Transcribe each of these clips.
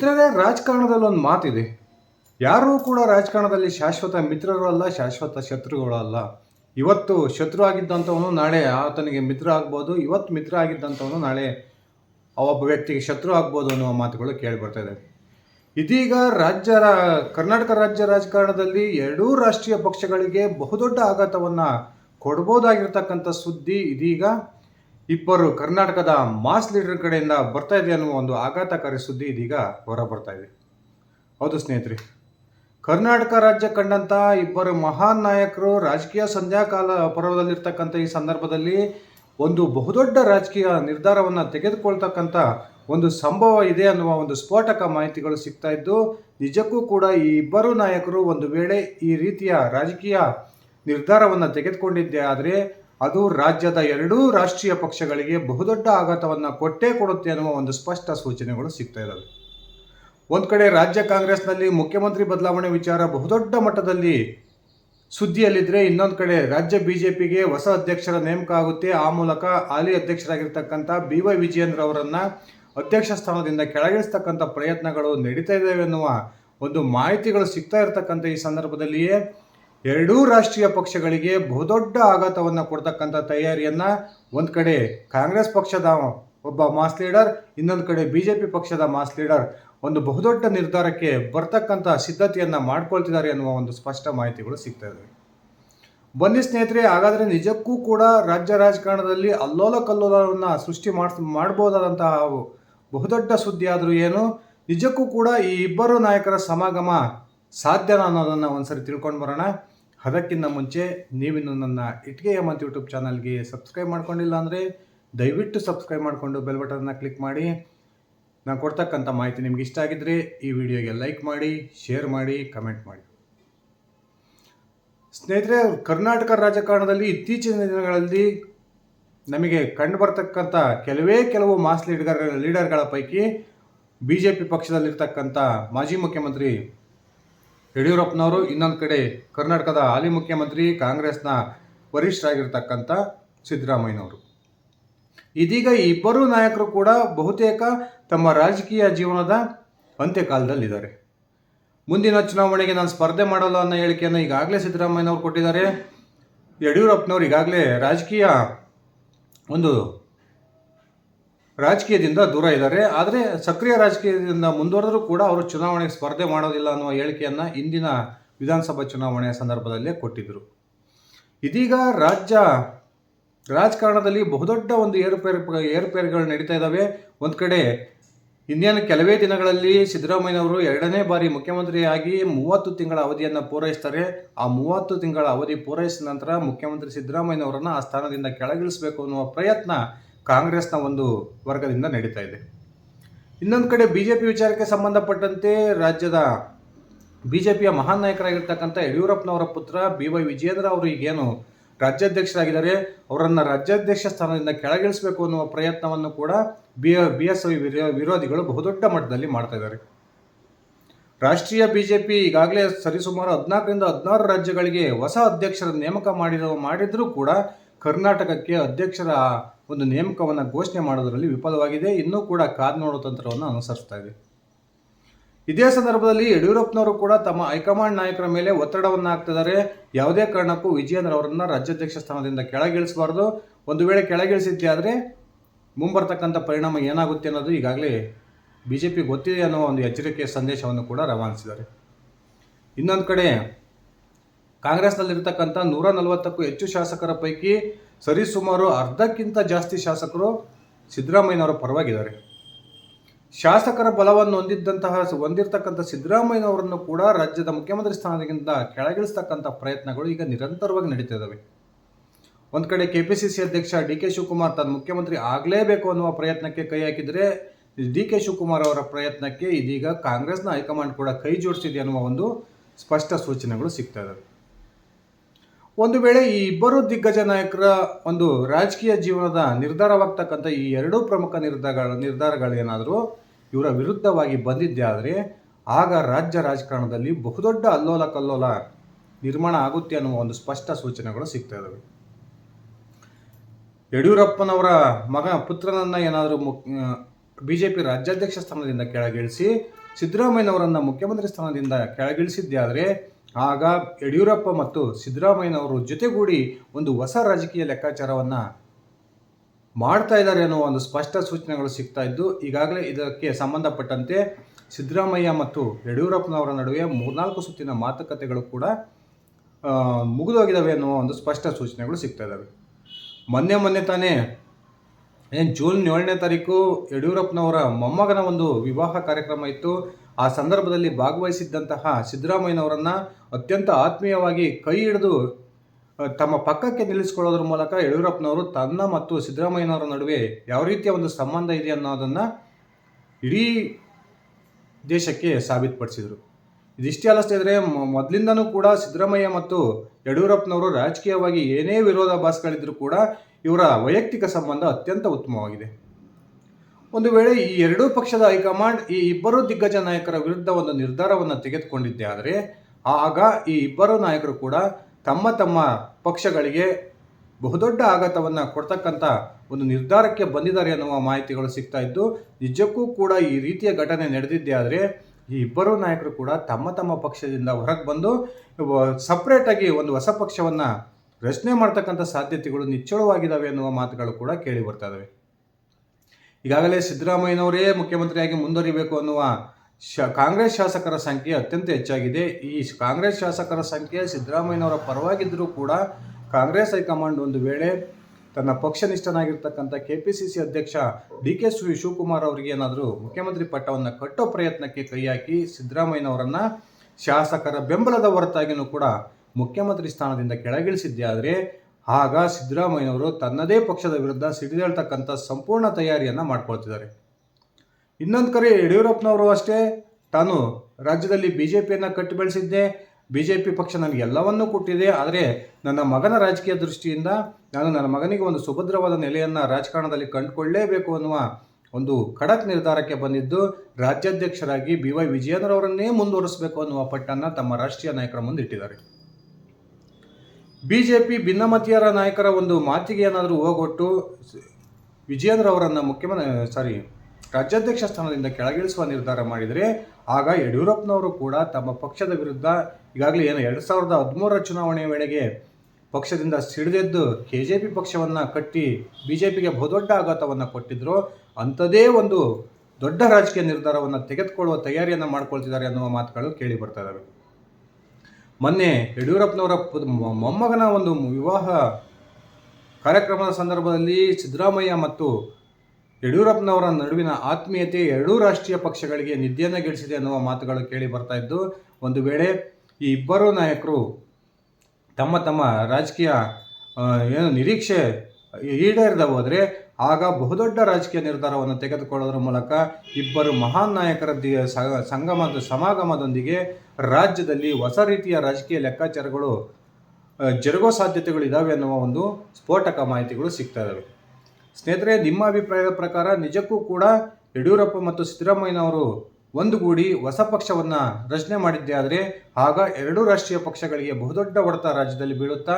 ಮಿತ್ರರೇ, ರಾಜಕಾರಣದಲ್ಲಿ ಒಂದು ಮಾತಿದೆ. ಯಾರೂ ಕೂಡ ರಾಜಕಾರಣದಲ್ಲಿ ಶಾಶ್ವತ ಮಿತ್ರರು ಅಲ್ಲ, ಶಾಶ್ವತ ಶತ್ರುಗಳು ಅಲ್ಲ. ಇವತ್ತು ಶತ್ರು ಆಗಿದ್ದಂಥವನು ನಾಳೆ ಆತನಿಗೆ ಮಿತ್ರ ಆಗ್ಬೋದು, ಇವತ್ತು ಮಿತ್ರ ಆಗಿದ್ದಂಥವನು ನಾಳೆ ಆ ಒಬ್ಬ ವ್ಯಕ್ತಿಗೆ ಶತ್ರು ಆಗ್ಬೋದು ಅನ್ನುವ ಮಾತುಗಳು ಕೇಳಿ ಇದೀಗ ರಾಜ್ಯ ಕರ್ನಾಟಕ ರಾಜ್ಯ ರಾಜಕಾರಣದಲ್ಲಿ ಎರಡೂ ರಾಷ್ಟ್ರೀಯ ಪಕ್ಷಗಳಿಗೆ ಬಹುದೊಡ್ಡ ಆಘಾತವನ್ನು ಕೊಡ್ಬೋದಾಗಿರ್ತಕ್ಕಂಥ ಸುದ್ದಿ ಇದೀಗ ಇಬ್ಬರು ಕರ್ನಾಟಕದ ಮಾಸ್ ಲೀಡರ್ ಕಡೆಯಿಂದ ಬರ್ತಾ ಇದೆ ಅನ್ನುವ ಒಂದು ಆಘಾತಕಾರಿ ಸುದ್ದಿ ಇದೀಗ ಹೊರ ಬರ್ತಾ ಇದೆ. ಹೌದು ಸ್ನೇಹಿತರೆ, ಕರ್ನಾಟಕ ರಾಜ್ಯ ಕಂಡಂಥ ಇಬ್ಬರು ಮಹಾನ್ ನಾಯಕರು ರಾಜಕೀಯ ಸಂಧ್ಯಾಕಾಲ ಪರ್ವದಲ್ಲಿರ್ತಕ್ಕಂಥ ಈ ಸಂದರ್ಭದಲ್ಲಿ ಒಂದು ಬಹುದೊಡ್ಡ ರಾಜಕೀಯ ನಿರ್ಧಾರವನ್ನು ತೆಗೆದುಕೊಳ್ತಕ್ಕಂಥ ಒಂದು ಸಂಭವ ಇದೆ ಅನ್ನುವ ಒಂದು ಸ್ಫೋಟಕ ಮಾಹಿತಿಗಳು ಸಿಗ್ತಾ ಇದ್ದು, ನಿಜಕ್ಕೂ ಕೂಡ ಈ ಇಬ್ಬರು ನಾಯಕರು ಒಂದು ವೇಳೆ ಈ ರೀತಿಯ ರಾಜಕೀಯ ನಿರ್ಧಾರವನ್ನು ತೆಗೆದುಕೊಂಡಿದ್ದೆ ಆದರೆ ಅದು ರಾಜ್ಯದ ಎರಡೂ ರಾಷ್ಟ್ರೀಯ ಪಕ್ಷಗಳಿಗೆ ಬಹುದೊಡ್ಡ ಆಘಾತವನ್ನು ಕೊಟ್ಟೇ ಕೊಡುತ್ತೆ ಅನ್ನುವ ಒಂದು ಸ್ಪಷ್ಟ ಸೂಚನೆಗಳು ಸಿಗ್ತಾ ಇದ್ದಾವೆ ಒಂದು ಕಡೆ ರಾಜ್ಯ ಕಾಂಗ್ರೆಸ್ನಲ್ಲಿ ಮುಖ್ಯಮಂತ್ರಿ ಬದಲಾವಣೆ ವಿಚಾರ ಬಹುದೊಡ್ಡ ಮಟ್ಟದಲ್ಲಿ ಸುದ್ದಿಯಲ್ಲಿದ್ದರೆ ಇನ್ನೊಂದು ಕಡೆ ರಾಜ್ಯ ಬಿ ಜೆ ಪಿಗೆ ಹೊಸ ಅಧ್ಯಕ್ಷರ ನೇಮಕ ಆಗುತ್ತೆ. ಆ ಮೂಲಕ ಹಾಲಿ ಅಧ್ಯಕ್ಷರಾಗಿರ್ತಕ್ಕಂಥ ಬಿ ವೈ ವಿಜಯೇಂದ್ರ ಅವರನ್ನು ಅಧ್ಯಕ್ಷ ಸ್ಥಾನದಿಂದ ಕೆಳಗಿಳಿಸ್ತಕ್ಕಂಥ ಪ್ರಯತ್ನಗಳು ನಡೀತಾ ಇದ್ದಾವೆ ಎನ್ನುವ ಒಂದು ಮಾಹಿತಿಗಳು ಸಿಗ್ತಾ ಇರತಕ್ಕಂಥ ಈ ಸಂದರ್ಭದಲ್ಲಿಯೇ ಎರಡೂ ರಾಷ್ಟ್ರೀಯ ಪಕ್ಷಗಳಿಗೆ ಬಹುದೊಡ್ಡ ಆಘಾತವನ್ನು ಕೊಡ್ತಕ್ಕಂಥ ತಯಾರಿಯನ್ನು ಒಂದು ಕಡೆ ಕಾಂಗ್ರೆಸ್ ಪಕ್ಷದ ಒಬ್ಬ ಮಾಸ್ ಲೀಡರ್, ಇನ್ನೊಂದು ಕಡೆ ಬಿ ಜೆ ಪಿ ಪಕ್ಷದ ಮಾಸ್ ಲೀಡರ್ ಒಂದು ಬಹುದೊಡ್ಡ ನಿರ್ಧಾರಕ್ಕೆ ಬರ್ತಕ್ಕಂಥ ಸಿದ್ಧತೆಯನ್ನು ಮಾಡ್ಕೊಳ್ತಿದ್ದಾರೆ ಎನ್ನುವ ಒಂದು ಸ್ಪಷ್ಟ ಮಾಹಿತಿಗಳು ಸಿಗ್ತಾ ಇದ್ದಾವೆ ಬನ್ನಿ ಸ್ನೇಹಿತರೆ, ಹಾಗಾದರೆ ನಿಜಕ್ಕೂ ಕೂಡ ರಾಜ್ಯ ರಾಜಕಾರಣದಲ್ಲಿ ಅಲ್ಲೋಲ ಕಲ್ಲೋಲವನ್ನು ಸೃಷ್ಟಿ ಮಾಡಿಸ್, ಮಾಡ್ಬೋದಾದಂತಹ ಬಹುದೊಡ್ಡ ಸುದ್ದಿ ಆದರೂ ಏನು? ನಿಜಕ್ಕೂ ಕೂಡ ಈ ಇಬ್ಬರು ನಾಯಕರ ಸಮಾಗಮ ಸಾಧ್ಯನಾ ಅನ್ನೋದನ್ನು ಒಂದ್ಸರಿ ತಿಳ್ಕೊಂಡು ಬರೋಣ. ಅದಕ್ಕಿಂತ ಮುಂಚೆ ನೀವಿನ್ನು ನನ್ನ ಇಟ್ಗೆ ಮತ್ತು ಯೂಟ್ಯೂಬ್ ಚಾನಲ್ಗೆ ಸಬ್ಸ್ಕ್ರೈಬ್ ಮಾಡ್ಕೊಂಡಿಲ್ಲ ಅಂದರೆ ದಯವಿಟ್ಟು ಸಬ್ಸ್ಕ್ರೈಬ್ ಮಾಡಿಕೊಂಡು ಬೆಲ್ ಬಟನ್ನ ಕ್ಲಿಕ್ ಮಾಡಿ. ನಾನು ಕೊಡ್ತಕ್ಕಂಥ ಮಾಹಿತಿ ನಿಮ್ಗೆ ಇಷ್ಟ ಆಗಿದ್ದರೆ ಈ ವಿಡಿಯೋಗೆ ಲೈಕ್ ಮಾಡಿ, ಶೇರ್ ಮಾಡಿ, ಕಮೆಂಟ್ ಮಾಡಿ. ಸ್ನೇಹಿತರೆ, ಕರ್ನಾಟಕ ರಾಜಕಾರಣದಲ್ಲಿ ಇತ್ತೀಚಿನ ದಿನಗಳಲ್ಲಿ ನಮಗೆ ಕಂಡು ಬರ್ತಕ್ಕಂಥ ಕೆಲವೇ ಕೆಲವು ಮಾಸ್ ಲೀಡರ್ ಲೀಡರ್ಗಳ ಪೈಕಿ ಬಿ ಜೆ ಪಿ ಪಕ್ಷದಲ್ಲಿರ್ತಕ್ಕಂಥ ಮಾಜಿ ಮುಖ್ಯಮಂತ್ರಿ ಯಡಿಯೂರಪ್ಪನವರು ಇನ್ನೊಂದು ಕಡೆ ಕರ್ನಾಟಕದ ಹಾಲಿ ಮುಖ್ಯಮಂತ್ರಿ ಕಾಂಗ್ರೆಸ್ನ ವರಿಷ್ಠರಾಗಿರ್ತಕ್ಕಂಥ ಸಿದ್ದರಾಮಯ್ಯನವರು. ಇದೀಗ ಇಬ್ಬರು ನಾಯಕರು ಕೂಡ ಬಹುತೇಕ ತಮ್ಮ ರಾಜಕೀಯ ಜೀವನದ ಅಂತ್ಯಕಾಲದಲ್ಲಿದ್ದಾರೆ. ಮುಂದಿನ ಚುನಾವಣೆಗೆ ನಾನು ಸ್ಪರ್ಧೆ ಮಾಡಲ್ಲ ಅನ್ನೋ ಹೇಳಿಕೆಯನ್ನು ಈಗಾಗಲೇ ಸಿದ್ದರಾಮಯ್ಯನವರು ಕೊಟ್ಟಿದ್ದಾರೆ. ಯಡಿಯೂರಪ್ಪನವರು ಈಗಾಗಲೇ ರಾಜಕೀಯ ಒಂದು ರಾಜಕೀಯದಿಂದ ದೂರ ಇದ್ದಾರೆ. ಆದರೆ ಸಕ್ರಿಯ ರಾಜಕೀಯದಿಂದ ಮುಂದುವರೆದರೂ ಕೂಡ ಅವರು ಚುನಾವಣೆಗೆ ಸ್ಪರ್ಧೆ ಮಾಡೋದಿಲ್ಲ ಅನ್ನುವ ಹೇಳಿಕೆಯನ್ನು ಇಂದಿನ ವಿಧಾನಸಭಾ ಚುನಾವಣೆಯ ಸಂದರ್ಭದಲ್ಲೇ ಕೊಟ್ಟಿದ್ದರು ಇದೀಗ ರಾಜ್ಯ ರಾಜಕಾರಣದಲ್ಲಿ ಬಹುದೊಡ್ಡ ಒಂದು ಏರುಪೇರು, ಏರುಪೇರುಗಳು ನಡೀತಾ ಇದ್ದಾವೆ ಒಂದು ಕಡೆ ಇನ್ನೇನು ಕೆಲವೇ ದಿನಗಳಲ್ಲಿ ಸಿದ್ದರಾಮಯ್ಯನವರು ಎರಡನೇ ಬಾರಿ ಮುಖ್ಯಮಂತ್ರಿಯಾಗಿ ಮೂವತ್ತು ತಿಂಗಳ ಅವಧಿಯನ್ನು ಪೂರೈಸ್ತಾರೆ. ಆ ಮೂವತ್ತು ತಿಂಗಳ ಅವಧಿ ಪೂರೈಸಿದ ನಂತರ ಮುಖ್ಯಮಂತ್ರಿ ಸಿದ್ದರಾಮಯ್ಯನವರನ್ನು ಆ ಸ್ಥಾನದಿಂದ ಕೆಳಗಿಳಿಸಬೇಕು ಅನ್ನುವ ಪ್ರಯತ್ನ ಕಾಂಗ್ರೆಸ್ನ ಒಂದು ವರ್ಗದಿಂದ ನಡೀತಾ ಇದೆ. ಇನ್ನೊಂದು ಕಡೆ ಬಿ ಜೆ ಪಿ ವಿಚಾರಕ್ಕೆ ಸಂಬಂಧಪಟ್ಟಂತೆ ರಾಜ್ಯದ ಬಿ ಜೆ ಪಿಯ ಮಹಾನ್ ನಾಯಕರಾಗಿರ್ತಕ್ಕಂಥ ಯಡಿಯೂರಪ್ಪನವರ ಪುತ್ರ ಬಿ ವೈ ವಿಜಯೇಂದ್ರ ಅವರು ಈಗೇನು ರಾಜ್ಯಾಧ್ಯಕ್ಷರಾಗಿದ್ದಾರೆ, ಅವರನ್ನು ರಾಜ್ಯಾಧ್ಯಕ್ಷ ಸ್ಥಾನದಿಂದ ಕೆಳಗಿಳಿಸಬೇಕು ಅನ್ನುವ ಪ್ರಯತ್ನವನ್ನು ಕೂಡ ಬಿ ಬಿ ಎಸ್ ವೈ ವಿರೋಧಿಗಳು ಬಹುದೊಡ್ಡ ಮಟ್ಟದಲ್ಲಿ ಮಾಡ್ತಾ ಇದ್ದಾರೆ. ರಾಷ್ಟ್ರೀಯ ಬಿ ಜೆ ಪಿ ಈಗಾಗಲೇ ಸರಿಸುಮಾರು ಹದಿನಾಲ್ಕರಿಂದ ಹದಿನಾರು ರಾಜ್ಯಗಳಿಗೆ ಹೊಸ ಅಧ್ಯಕ್ಷರ ನೇಮಕ ಮಾಡಿದ ಮಾಡಿದರೂ ಕೂಡ ಕರ್ನಾಟಕಕ್ಕೆ ಅಧ್ಯಕ್ಷರ ಒಂದು ನೇಮಕವನ್ನು ಘೋಷಣೆ ಮಾಡೋದರಲ್ಲಿ ವಿಫಲವಾಗಿದೆ. ಇನ್ನೂ ಕೂಡ ಕಾದ್ ನೋಡೋ ತಂತ್ರವನ್ನು ಅನುಸರಿಸ್ತಾ ಇದೆ. ಇದೇ ಸಂದರ್ಭದಲ್ಲಿ ಯಡಿಯೂರಪ್ಪನವರು ಕೂಡ ತಮ್ಮ ಹೈಕಮಾಂಡ್ ನಾಯಕರ ಮೇಲೆ ಒತ್ತಡವನ್ನು ಹಾಕ್ತಿದ್ದಾರೆ. ಯಾವುದೇ ಕಾರಣಕ್ಕೂ ವಿಜಯೇಂದ್ರ ಅವರನ್ನು ರಾಜ್ಯಾಧ್ಯಕ್ಷ ಸ್ಥಾನದಿಂದ ಕೆಳಗಿಳಿಸಬಾರ್ದು. ಒಂದು ವೇಳೆ ಕೆಳಗಿಳಿಸಿದ್ದೆ ಆದರೆ ಮುಂಬರ್ತಕ್ಕಂಥ ಪರಿಣಾಮ ಏನಾಗುತ್ತೆ ಅನ್ನೋದು ಈಗಾಗಲೇ ಬಿ ಜೆ ಪಿ ಗೊತ್ತಿದೆ ಅನ್ನೋ ಒಂದು ಎಚ್ಚರಿಕೆಯ ಸಂದೇಶವನ್ನು ಕೂಡ ರವಾನಿಸಿದ್ದಾರೆ. ಇನ್ನೊಂದು ಕಡೆ ಕಾಂಗ್ರೆಸ್ನಲ್ಲಿರ್ತಕ್ಕಂಥ ನೂರ ನಲವತ್ತಕ್ಕೂ ಹೆಚ್ಚು ಶಾಸಕರ ಪೈಕಿ ಸರಿಸುಮಾರು ಅರ್ಧಕ್ಕಿಂತ ಜಾಸ್ತಿ ಶಾಸಕರು ಸಿದ್ದರಾಮಯ್ಯನವರ ಪರವಾಗಿದ್ದಾರೆ. ಶಾಸಕರ ಬಲವನ್ನು ಹೊಂದಿದ್ದಂತಹ ಹೊಂದಿರತಕ್ಕಂಥ ಸಿದ್ದರಾಮಯ್ಯನವರನ್ನು ಕೂಡ ರಾಜ್ಯದ ಮುಖ್ಯಮಂತ್ರಿ ಸ್ಥಾನದಿಂದ ಕೆಳಗಿಳಿಸ್ತಕ್ಕಂಥ ಪ್ರಯತ್ನಗಳು ಈಗ ನಿರಂತರವಾಗಿ ನಡೀತಾ ಇದ್ದಾವೆ ಒಂದು ಕಡೆ ಕೆ ಪಿ ಸಿ ಸಿ ಅಧ್ಯಕ್ಷ ಡಿ ಕೆ ಶಿವಕುಮಾರ್ ತನ್ನ ಮುಖ್ಯಮಂತ್ರಿ ಆಗಲೇಬೇಕು ಅನ್ನುವ ಪ್ರಯತ್ನಕ್ಕೆ ಕೈ ಹಾಕಿದರೆ ಡಿ ಕೆ ಶಿವಕುಮಾರ್ ಅವರ ಪ್ರಯತ್ನಕ್ಕೆ ಇದೀಗ ಕಾಂಗ್ರೆಸ್ನ ಹೈಕಮಾಂಡ್ ಕೂಡ ಕೈ ಜೋಡಿಸಿದೆ ಅನ್ನುವ ಒಂದು ಸ್ಪಷ್ಟ ಸೂಚನೆಗಳು ಸಿಗ್ತಾ ಇದ್ದಾವೆ. ಒಂದು ವೇಳೆ ಈ ಇಬ್ಬರು ದಿಗ್ಗಜ ನಾಯಕರ ಒಂದು ರಾಜಕೀಯ ಜೀವನದ ನಿರ್ಧಾರವಾಗ್ತಕ್ಕಂಥ ಈ ಎರಡೂ ಪ್ರಮುಖ ನಿರ್ಧಾರಗಳು ನಿರ್ಧಾರಗಳೇನಾದರೂ ಇವರ ವಿರುದ್ಧವಾಗಿ ಬಂದಿದ್ದಾದರೆ ಆಗ ರಾಜ್ಯ ರಾಜಕಾರಣದಲ್ಲಿ ಬಹುದೊಡ್ಡ ಅಲ್ಲೋಲ ಕಲ್ಲೋಲ ನಿರ್ಮಾಣ ಆಗುತ್ತೆ ಅನ್ನುವ ಒಂದು ಸ್ಪಷ್ಟ ಸೂಚನೆಗಳು ಸಿಗ್ತಾ ಇದ್ದಾವೆ ಯಡಿಯೂರಪ್ಪನವರ ಮಗ ಪುತ್ರನನ್ನು ಏನಾದರೂ ಮುಕ್ ಬಿ ಜೆ ಪಿ ರಾಜ್ಯಾಧ್ಯಕ್ಷ ಸ್ಥಾನದಿಂದ ಕೆಳಗಿಳಿಸಿ ಸಿದ್ದರಾಮಯ್ಯನವರನ್ನು ಮುಖ್ಯಮಂತ್ರಿ ಸ್ಥಾನದಿಂದ ಕೆಳಗಿಳಿಸಿದ್ದೇ ಆದರೆ ಆಗ ಯಡಿಯೂರಪ್ಪ ಮತ್ತು ಸಿದ್ದರಾಮಯ್ಯನವರು ಜೊತೆಗೂಡಿ ಒಂದು ಹೊಸ ರಾಜಕೀಯ ಲೆಕ್ಕಾಚಾರವನ್ನು ಮಾಡ್ತಾ ಇದ್ದಾರೆ ಅನ್ನೋ ಒಂದು ಸ್ಪಷ್ಟ ಸೂಚನೆಗಳು ಸಿಗ್ತಾ ಇದ್ದು, ಈಗಾಗಲೇ ಇದಕ್ಕೆ ಸಂಬಂಧಪಟ್ಟಂತೆ ಸಿದ್ದರಾಮಯ್ಯ ಮತ್ತು ಯಡಿಯೂರಪ್ಪನವರ ನಡುವೆ ಮೂರ್ನಾಲ್ಕು ಸುತ್ತಿನ ಮಾತುಕತೆಗಳು ಕೂಡ ಮುಗಿದೋಗಿದ್ದಾವೆ ಅನ್ನುವ ಒಂದು ಸ್ಪಷ್ಟ ಸೂಚನೆಗಳು ಸಿಗ್ತಾ ಇದ್ದಾವೆ ಮೊನ್ನೆ ಮೊನ್ನೆ ತಾನೇ ಏನು ಜೂನ್ ಏಳನೇ ತಾರೀಕು ಯಡಿಯೂರಪ್ಪನವರ ಮೊಮ್ಮಗನ ಒಂದು ವಿವಾಹ ಕಾರ್ಯಕ್ರಮ ಇತ್ತು. ಆ ಸಂದರ್ಭದಲ್ಲಿ ಭಾಗವಹಿಸಿದ್ದಂತಹ ಸಿದ್ದರಾಮಯ್ಯನವರನ್ನ ಅತ್ಯಂತ ಆತ್ಮೀಯವಾಗಿ ಕೈ ಹಿಡಿದು ತಮ್ಮ ಪಕ್ಕಕ್ಕೆ ನಿಲ್ಲಿಸ್ಕೊಳ್ಳೋದ್ರ ಮೂಲಕ ಯಡಿಯೂರಪ್ಪನವರು ತನ್ನ ಮತ್ತು ಸಿದ್ದರಾಮಯ್ಯನವರ ನಡುವೆ ಯಾವ ರೀತಿಯ ಒಂದು ಸಂಬಂಧ ಇದೆ ಅನ್ನೋದನ್ನು ಇಡೀ ದೇಶಕ್ಕೆ ಸಾಬೀತುಪಡಿಸಿದರು. ಇದಿಷ್ಟೇ ಅಲ್ಲಷ್ಟೇ ಇದ್ರೆ ಮೊದಲಿಂದನೂ ಕೂಡ ಸಿದ್ದರಾಮಯ್ಯ ಮತ್ತು ಯಡಿಯೂರಪ್ಪನವರು ರಾಜಕೀಯವಾಗಿ ಏನೇ ವಿರೋಧಾಭಾಸಗಳಿದ್ರೂ ಕೂಡ ಇವರ ವೈಯಕ್ತಿಕ ಸಂಬಂಧ ಅತ್ಯಂತ ಉತ್ತಮವಾಗಿದೆ. ಒಂದು ವೇಳೆ ಈ ಎರಡೂ ಪಕ್ಷದ ಹೈಕಮಾಂಡ್ ಈ ಇಬ್ಬರು ದಿಗ್ಗಜ ನಾಯಕರ ವಿರುದ್ಧ ಒಂದು ನಿರ್ಧಾರವನ್ನು ತೆಗೆದುಕೊಂಡಿದ್ದೆ ಆದರೆ ಆಗ ಈ ಇಬ್ಬರು ನಾಯಕರು ಕೂಡ ತಮ್ಮ ತಮ್ಮ ಪಕ್ಷಗಳಿಗೆ ಬಹುದೊಡ್ಡ ಆಘಾತವನ್ನು ಕೊಡ್ತಕ್ಕಂಥ ಒಂದು ನಿರ್ಧಾರಕ್ಕೆ ಬಂದಿದ್ದಾರೆ ಅನ್ನುವ ಮಾಹಿತಿಗಳು ಸಿಗ್ತಾ ಇದ್ದು, ನಿಜಕ್ಕೂ ಕೂಡ ಈ ರೀತಿಯ ಘಟನೆ ನಡೆದಿದ್ದೆ ಆದರೆ ಈ ಇಬ್ಬರು ನಾಯಕರು ಕೂಡ ತಮ್ಮ ತಮ್ಮ ಪಕ್ಷದಿಂದ ಹೊರಗೆ ಬಂದು ಸಪ್ರೇಟಾಗಿ ಒಂದು ಹೊಸ ಪಕ್ಷವನ್ನು ರಚನೆ ಮಾಡ್ತಕ್ಕಂಥ ಸಾಧ್ಯತೆಗಳು ನಿಚ್ಚಳವಾಗಿದ್ದಾವೆ ಅನ್ನುವ ಮಾತುಗಳು ಕೂಡ ಕೇಳಿ ಬರ್ತಾ ಇದ್ದಾವೆ ಈಗಾಗಲೇ ಸಿದ್ದರಾಮಯ್ಯನವರೇ ಮುಖ್ಯಮಂತ್ರಿಯಾಗಿ ಮುಂದುವರಿಬೇಕು ಅನ್ನುವ ಶ, ಕಾಂಗ್ರೆಸ್ ಶಾಸಕರ ಸಂಖ್ಯೆ ಅತ್ಯಂತ ಹೆಚ್ಚಾಗಿದೆ. ಈ ಕಾಂಗ್ರೆಸ್ ಶಾಸಕರ ಸಂಖ್ಯೆ ಸಿದ್ದರಾಮಯ್ಯನವರ ಪರವಾಗಿದ್ದರೂ ಕೂಡ ಕಾಂಗ್ರೆಸ್ ಹೈಕಮಾಂಡ್ ಒಂದು ವೇಳೆ ತನ್ನ ಪಕ್ಷನಿಷ್ಠನಾಗಿರ್ತಕ್ಕಂಥ ಕೆ ಪಿ ಸಿ ಸಿ ಅಧ್ಯಕ್ಷ ಡಿ ಕೆ ಶಿವಕುಮಾರ್ ಅವರಿಗೆ ಏನಾದರೂ ಮುಖ್ಯಮಂತ್ರಿ ಪಟ್ಟವನ್ನು ಕಟ್ಟೋ ಪ್ರಯತ್ನಕ್ಕೆ ಕೈ ಹಾಕಿ ಸಿದ್ದರಾಮಯ್ಯನವರನ್ನು ಶಾಸಕರ ಬೆಂಬಲದ ಹೊರತಾಗಿಯೂ ಕೂಡ ಮುಖ್ಯಮಂತ್ರಿ ಸ್ಥಾನದಿಂದ ಕೆಳಗಿಳಿಸಿದ್ದೇ. ಆದರೆ ಆಗ ಸಿದ್ದರಾಮಯ್ಯನವರು ತನ್ನದೇ ಪಕ್ಷದ ವಿರುದ್ಧ ಸಿಡಿದೇಳ್ತಕ್ಕಂಥ ಸಂಪೂರ್ಣ ತಯಾರಿಯನ್ನು ಮಾಡ್ಕೊಳ್ತಿದ್ದಾರೆ. ಇನ್ನೊಂದು ಕಡೆ ಯಡಿಯೂರಪ್ಪನವರು ಅಷ್ಟೇ ತಾನು ರಾಜ್ಯದಲ್ಲಿ ಬಿ ಜೆ ಪಿಯನ್ನು ಕಟ್ಟಿ ಬೆಳೆಸಿದ್ದೆ ಬಿ ಜೆ ಪಿ ಪಕ್ಷ ನನಗೆಲ್ಲವನ್ನೂ ಕೊಟ್ಟಿದೆ, ಆದರೆ ನನ್ನ ಮಗನ ರಾಜಕೀಯ ದೃಷ್ಟಿಯಿಂದ ನಾನು ನನ್ನ ಮಗನಿಗೆ ಒಂದು ಸುಭದ್ರವಾದ ನೆಲೆಯನ್ನು ರಾಜಕಾರಣದಲ್ಲಿ ಕಂಡುಕೊಳ್ಳೇಬೇಕು ಅನ್ನುವ ಒಂದು ಖಡಕ್ ನಿರ್ಧಾರಕ್ಕೆ ಬಂದಿದ್ದು, ರಾಜ್ಯಾಧ್ಯಕ್ಷರಾಗಿ ಬಿ ವೈ ವಿಜಯೇಂದ್ರವರನ್ನೇ ಮುಂದುವರಿಸಬೇಕು ಅನ್ನುವ ಪಟ್ಟನ್ನು ತಮ್ಮ ರಾಷ್ಟ್ರೀಯ ನಾಯಕರ ಮುಂದಿಟ್ಟಿದ್ದಾರೆ ಬಿ ಜೆ ಪಿ ಭಿನ್ನಮತೀಯರ ನಾಯಕರ ಒಂದು ಮಾತಿಗೆ ಏನಾದರೂ ಹೋಗೊಟ್ಟು ವಿಜಯೇಂದ್ರ ಅವರನ್ನು ಮುಖ್ಯಮಂತ್ರಿ ಸಾರಿ ರಾಜ್ಯಾಧ್ಯಕ್ಷ ಸ್ಥಾನದಿಂದ ಕೆಳಗಿಳಿಸುವ ನಿರ್ಧಾರ ಮಾಡಿದರೆ ಆಗ ಯಡಿಯೂರಪ್ಪನವರು ಕೂಡ ತಮ್ಮ ಪಕ್ಷದ ವಿರುದ್ಧ ಈಗಾಗಲೇ ಏನು ಎರಡು ಸಾವಿರದ ಹದಿಮೂರರ ಚುನಾವಣೆಯ ವೇಳೆಗೆ ಪಕ್ಷದಿಂದ ಸಿಡಿದೆದ್ದು ಕೆ ಜೆ ಪಿ ಪಕ್ಷವನ್ನು ಕಟ್ಟಿ ಬಿ ಜೆ ಪಿಗೆ ಬಹುದೊಡ್ಡ ಆಘಾತವನ್ನು ಕೊಟ್ಟಿದ್ದರು ಅಂಥದೇ ಒಂದು ದೊಡ್ಡ ರಾಜಕೀಯ ನಿರ್ಧಾರವನ್ನು ತೆಗೆದುಕೊಳ್ಳುವ ತಯಾರಿಯನ್ನು ಮಾಡ್ಕೊಳ್ತಿದ್ದಾರೆ ಅನ್ನುವ ಮಾತುಗಳು ಕೇಳಿ ಬರ್ತಾ ಇದ್ದಾವೆ ಮೊನ್ನೆ ಯಡಿಯೂರಪ್ಪನವರ ಮೊಮ್ಮಗನ ಒಂದು ವಿವಾಹ ಕಾರ್ಯಕ್ರಮದ ಸಂದರ್ಭದಲ್ಲಿ ಸಿದ್ದರಾಮಯ್ಯ ಮತ್ತು ಯಡಿಯೂರಪ್ಪನವರ ನಡುವಿನ ಆತ್ಮೀಯತೆ ಎರಡೂ ರಾಷ್ಟ್ರೀಯ ಪಕ್ಷಗಳಿಗೆ ನಿದ್ದೆಯನ್ನು ಗೆಳಿಸಿದೆ ಅನ್ನುವ ಮಾತುಗಳು ಕೇಳಿ ಬರ್ತಾ ಇದ್ದು, ಒಂದು ವೇಳೆ ಈ ಇಬ್ಬರು ನಾಯಕರು ತಮ್ಮ ತಮ್ಮ ರಾಜಕೀಯ ಏನು ನಿರೀಕ್ಷೆ ಈಡೇರಿದ ಹೋದರೆ ಆಗ ಬಹುದೊಡ್ಡ ರಾಜಕೀಯ ನಿರ್ಧಾರವನ್ನು ತೆಗೆದುಕೊಳ್ಳೋದ್ರ ಮೂಲಕ ಇಬ್ಬರು ಮಹಾನ್ ನಾಯಕರ ಸಂಗಮದ ಸಮಾಗಮದೊಂದಿಗೆ ರಾಜ್ಯದಲ್ಲಿ ಹೊಸ ರೀತಿಯ ರಾಜಕೀಯ ಲೆಕ್ಕಾಚಾರಗಳು ಜರುಗೋ ಸಾಧ್ಯತೆಗಳು ಇದ್ದಾವೆ ಅನ್ನುವ ಒಂದು ಸ್ಫೋಟಕ ಮಾಹಿತಿಗಳು ಸಿಗ್ತಾ ಇದ್ದಾವೆ ಸ್ನೇಹಿತರೆ, ನಿಮ್ಮ ಅಭಿಪ್ರಾಯದ ಪ್ರಕಾರ ನಿಜಕ್ಕೂ ಕೂಡ ಯಡಿಯೂರಪ್ಪ ಮತ್ತು ಸಿದ್ದರಾಮಯ್ಯನವರು ಒಂದುಗೂಡಿ ಹೊಸ ಪಕ್ಷವನ್ನು ರಚನೆ ಮಾಡಿದ್ದೇ ಆದರೆ ಆಗ ಎರಡೂ ರಾಷ್ಟ್ರೀಯ ಪಕ್ಷಗಳಿಗೆ ಬಹುದೊಡ್ಡ ಹೊಡೆತ ರಾಜ್ಯದಲ್ಲಿ ಬೀಳುತ್ತಾ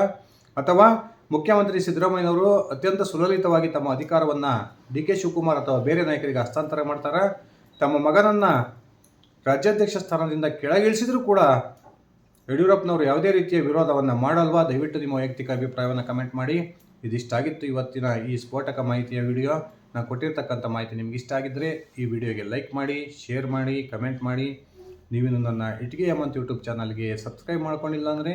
ಅಥವಾ ಮುಖ್ಯಮಂತ್ರಿ ಸಿದ್ದರಾಮಯ್ಯನವರು ಅತ್ಯಂತ ಸುಲಲಿತವಾಗಿ ತಮ್ಮ ಅಧಿಕಾರವನ್ನು ಡಿ ಕೆ ಶಿವಕುಮಾರ್ ಅಥವಾ ಬೇರೆ ನಾಯಕರಿಗೆ ಹಸ್ತಾಂತರ ಮಾಡ್ತಾರೆ. ತಮ್ಮ ಮಗನನ್ನು ರಾಜ್ಯಾಧ್ಯಕ್ಷ ಸ್ಥಾನದಿಂದ ಕೆಳಗಿಳಿಸಿದರೂ ಕೂಡ ಯಡಿಯೂರಪ್ಪನವರು ಯಾವುದೇ ರೀತಿಯ ವಿರೋಧವನ್ನು ಮಾಡಲ್ವಾ? ದಯವಿಟ್ಟು ನಿಮ್ಮ ವೈಯಕ್ತಿಕ ಅಭಿಪ್ರಾಯವನ್ನು ಕಮೆಂಟ್ ಮಾಡಿ. ಇದಿಷ್ಟಾಗಿತ್ತು ಇವತ್ತಿನ ಈ ಸ್ಫೋಟಕ ಮಾಹಿತಿಯ ವಿಡಿಯೋ. ನಾನು ಕೊಟ್ಟಿರ್ತಕ್ಕಂಥ ಮಾಹಿತಿ ನಿಮ್ಗೆ ಇಷ್ಟ ಆಗಿದ್ದರೆ ಈ ವಿಡಿಯೋಗೆ ಲೈಕ್ ಮಾಡಿ, ಶೇರ್ ಮಾಡಿ, ಕಮೆಂಟ್ ಮಾಡಿ. ನೀವಿನ್ನು ನನ್ನ ಇಟ್ಟಿಗೆ ಯಮಂತ್ ಯೂಟ್ಯೂಬ್ ಚಾನಲ್ಗೆ ಸಬ್ಸ್ಕ್ರೈಬ್ ಮಾಡ್ಕೊಂಡಿಲ್ಲ ಅಂದರೆ